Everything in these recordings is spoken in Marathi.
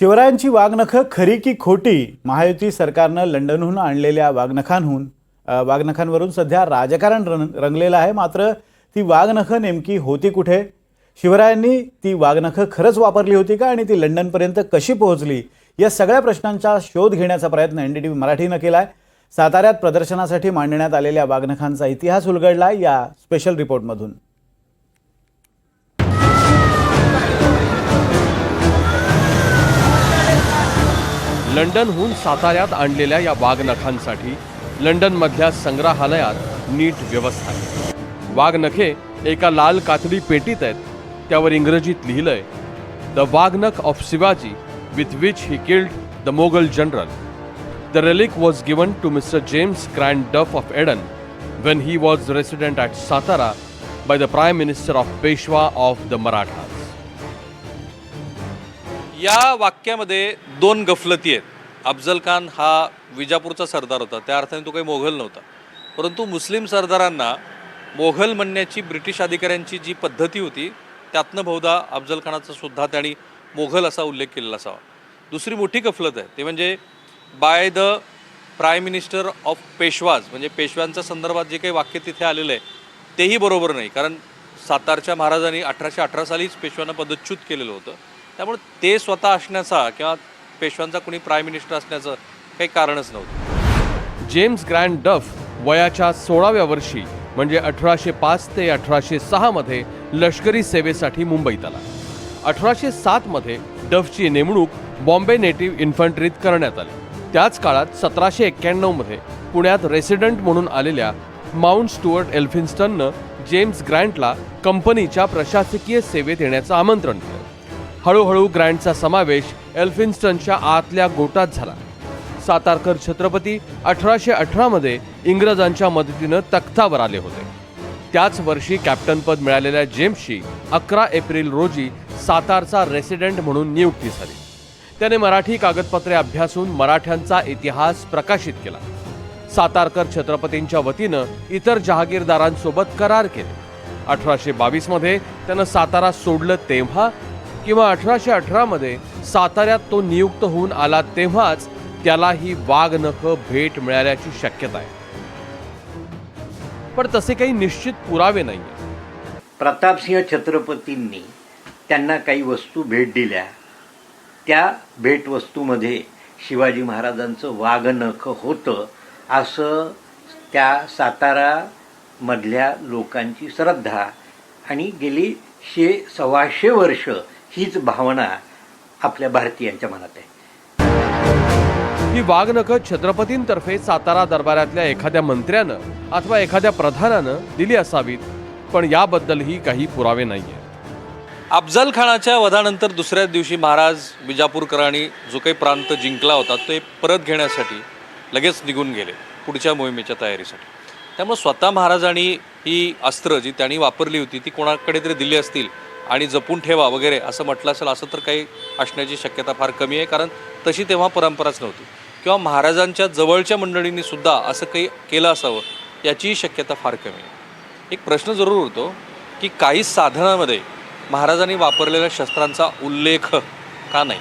शिवरायांची वाघनखं खरी की खोटी महायुती सरकारनं लंडनहून आणलेल्या वाघनखांहून वाघनखांवरून सध्या राजकारण रं रंगलेलं आहे. मात्र ती वाघनखं नेमकी होती कुठे? शिवरायांनी ती वाघनखं खरंच वापरली होती का? आणि ती लंडनपर्यंत कशी पोहोचली? या सगळ्या प्रश्नांचा शोध घेण्याचा प्रयत्न एन डी टी व्ही मराठीनं केला आहे साताऱ्यात प्रदर्शनासाठी मांडण्यात आलेल्या वाघनखांचा इतिहास उलगडला या स्पेशल रिपोर्टमधून. लंडनहून साताऱ्यात आणलेल्या या वाघनखांसाठी लंडनमधल्या संग्रहालयात नीट व्यवस्था आहे. वाघनखे एका लाल कातडी पेटीत आहेत त्यावर इंग्रजीत लिहिलंय the waghnakh of Shivaji with which he killed the Mogul general. The relic was given to mister James Grant Duff of Eden when he was resident at Satara by the prime minister of Peshwa of the Maratha. या वाक्यामध्ये दोन गफलती आहेत. अफजल खान हा विजापूरचा सरदार होता. त्या अर्थाने तो काही मोघल नव्हता. परंतु मुस्लिम सरदारांना मोघल म्हणण्याची ब्रिटिश अधिकाऱ्यांची जी पद्धती होती त्यातनं बहुधा अफजल खानाचा सुद्धा त्यांनी मोघल असा उल्लेख केलेला असावा. दुसरी मोठी गफलत आहे. ते म्हणजे by the prime minister of Peshwas म्हणजे पेशव्यांच्या संदर्भात जे काही वाक्य तिथे आलेलं आहे तेही बरोबर नाही. कारण सातारच्या महाराजांनी अठराशे अठरा सालीच पेशव्यांना पदच्युत केलेलं होतं. त्यामुळे ते स्वतः असण्याचा किंवा पेशव्यांचा कुणी प्राईम मिनिस्टर असण्याचं काही कारणच नव्हतं. जेम्स ग्रँड डफ वयाच्या सोळाव्या वर्षी म्हणजे अठराशे पाच ते अठराशे सहामध्ये लष्करी सेवेसाठी मुंबईत आला. अठराशे सातमध्ये डफची नेमणूक बॉम्बे नेटिव्ह इन्फंट्रीत करण्यात आली. त्याच काळात सतराशे एक्क्याण्णवमध्ये पुण्यात रेसिडेंट म्हणून आलेल्या माउंट स्टुअर्ट एल्फिन्स्टननं जेम्स ग्रँटला कंपनीच्या प्रशासकीय सेवेत येण्याचं आमंत्रण दिलं. हळूहळू ग्रँडचा समावेश एल्फिन्स्टनच्या आतल्या गोटात झाला. सातारकर छत्रपती अठराशे अठरामध्ये इंग्रजांच्या मदतीनं तख्तावर आले होते. त्याच वर्षी कॅप्टनपद मिळालेल्या जेम्सची अकरा एप्रिल रोजी सातारचा रेसिडेंट म्हणून नियुक्ती झाली. त्याने मराठी कागदपत्रे अभ्यासून मराठ्यांचा इतिहास प्रकाशित केला. सातारकर छत्रपतींच्या वतीनं इतर जहागीरदारांसोबत करार केले. अठराशे बावीसमध्ये त्यानं सातारा सोडलं तेव्हा किंवा अठराशे अठरामध्ये साताऱ्यात तो नियुक्त होऊन आला तेव्हाच त्याला ही वाघनख भेट मिळाल्याची शक्यता आहे. पण तसे काही निश्चित पुरावे नाही प्रतापसिंह छत्रपतींनी त्यांना काही वस्तू भेट दिल्या. त्या भेटवस्तूमध्ये शिवाजी महाराजांचं वाघनख होतं असं त्या सातारामधल्या लोकांची श्रद्धा. आणि गेली शे सव्वाशे वर्ष हीच भावना आपल्या भारतीयांच्या मनात आहे. ही वाघनख छत्रपतींतर्फे सातारा दरबारातल्या एखाद्या मंत्र्यानं अथवा एखाद्या प्रधानानं दिली असावीत पण याबद्दलही काही पुरावे नाहीये. अफजल खानाच्या वधानंतर दुसऱ्याच दिवशी महाराज विजापूरकरांनी जो काही प्रांत जिंकला होता ते परत घेण्यासाठी लगेच निघून गेले पुढच्या मोहिमेच्या तयारीसाठी. त्यामुळे स्वतः महाराजांनी ही अस्त्र जी त्यांनी वापरली होती ती कोणाकडे तरी दिली असतील आणि जपून ठेवा वगैरे असं म्हटलं असेल असं तर काही असण्याची शक्यता फार कमी आहे. कारण तशी तेव्हा परंपराच नव्हती. किंवा महाराजांच्या जवळच्या मंडळींनी सुद्धा असं काही केलं असावं याचीही शक्यता फार कमी आहे. एक प्रश्न जरूर होतो की काही साधनामध्ये महाराजांनी वापरलेल्या शस्त्रांचा उल्लेख का नाही?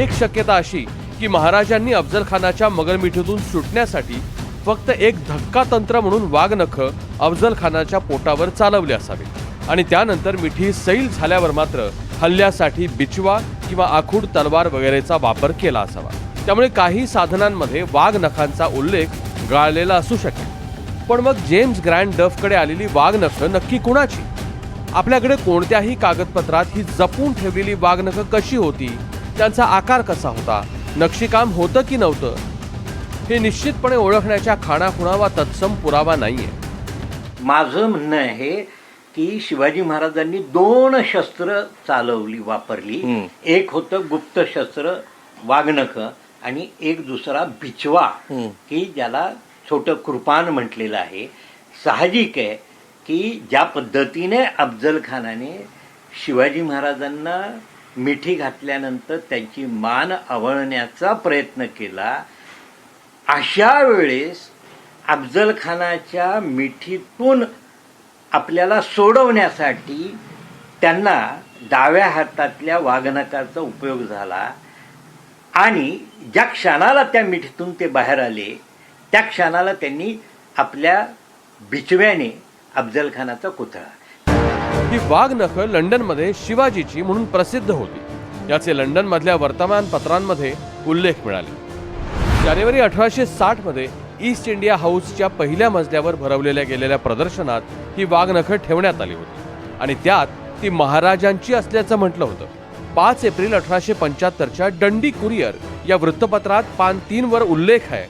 एक शक्यता अशी की महाराजांनी अफजल खानाच्या मगरमिठीतून सुटण्यासाठी फक्त एक धक्का तंत्र म्हणून वाघनख अफजल खानाच्या पोटावर चालवले असावे आणि त्यानंतर मिठी सैल झाल्यावर मात्र हल्ल्यासाठी बिचवा किंवा आखूड तलवार वगैरेचा वापर केला असावा. त्यामुळे काही साधनांमध्ये वाघ नखांचा उल्लेख गाळलेला असू शकेल. पण मग जेम्स ग्रँड डफकडे आलेली वाघ नखं नक्की कुणाची? आपल्याकडे कोणत्याही कागदपत्रात ही जपून ठेवलेली वाघ नखं कशी होती? त्यांचा आकार कसा होता? नक्षीकाम होतं की नव्हतं? हे निश्चितपणे ओळखण्याच्या खाणाखुणा वा तत्सम पुरावा नाहीये. माझं म्हणणं आहे की शिवाजी महाराजांनी दोन शस्त्र चालवली वापरली. एक होतं गुप्त शस्त्र वाघनख आणि एक दुसरा बिचवा की ज्याला छोटं कृपान म्हटलेलं आहे. साहजिक आहे की ज्या पद्धतीने अफजल खानाने शिवाजी महाराजांना मिठी घातल्यानंतर त्यांची मान आवळण्याचा प्रयत्न केला अशा वेळेस अफजल खानाच्या मिठीतून आपल्याला सोडवण्यासाठी त्यांना डाव्या हातातल्या वागणकाचा उपयोग झाला. आणि ज्या क्षणाला त्या मिठीतून ते बाहेर आले त्या क्षणाला त्यांनी आपल्या बिचव्याने अफजल खानाचा ही वाघनखं लंडनमध्ये शिवाजीची म्हणून प्रसिद्ध होती. याचे लंडनमधल्या वर्तमानपत्रांमध्ये उल्लेख मिळाले. जानेवारी अठराशे साठमध्ये ईस्ट इंडिया हाऊसच्या पहिल्या मजल्यावर भरवलेल्या गेलेल्या प्रदर्शनात ही वाघनखं ठेवण्यात आली होती. आणि त्यात ती महाराजांची असल्याचं म्हटलं होतं. पाच एप्रिल अठराशे पंच्याहत्तरच्या डंडी कुरिअर या वृत्तपत्रात पान तीन वर उल्लेख आहे.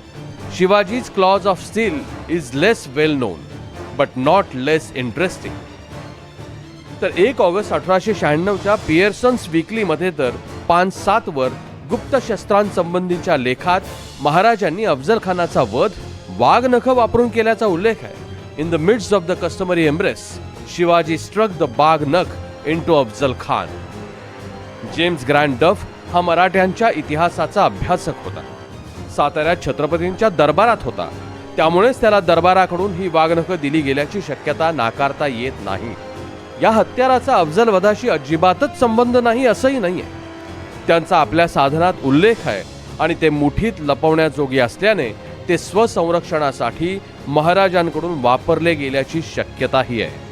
Shivaji's claws of steel is less well known but not less interesting तर एक ऑगस्ट अठराशे शहाण्णवच्या पियर्सन्स विकलीमध्ये तर पान सात वर गुप्त शस्त्रांसंबंधीच्या लेखात महाराजांनी अफजल खानाचा वध वाघ नख वापरून केल्याचा उल्लेख आहे. In the midst of the customary embrace Shivaji struck the bagh nakh into Afzal Khan James Grant Duff हा मराठ्यांच्या इतिहासाचा अभ्यासक होता. साताऱ्यात छत्रपतींच्या दरबारात होता. त्यामुळेच त्याला दरबाराकडून ही वाघनखं दिली गेल्याची शक्यता नाकारता येत नाही. या हत्याराचा अफजल वधाशी अजिबातच संबंध नाही असंही नाहीये. त्यांचा आपल्या साधनात उल्लेख आहे आणि ते मुठीत लपवण्याजोगी असल्याने ते स्वसंरक्षणासाठी महाराजांकडून वापरले गेल्याची शक्यताही आहे.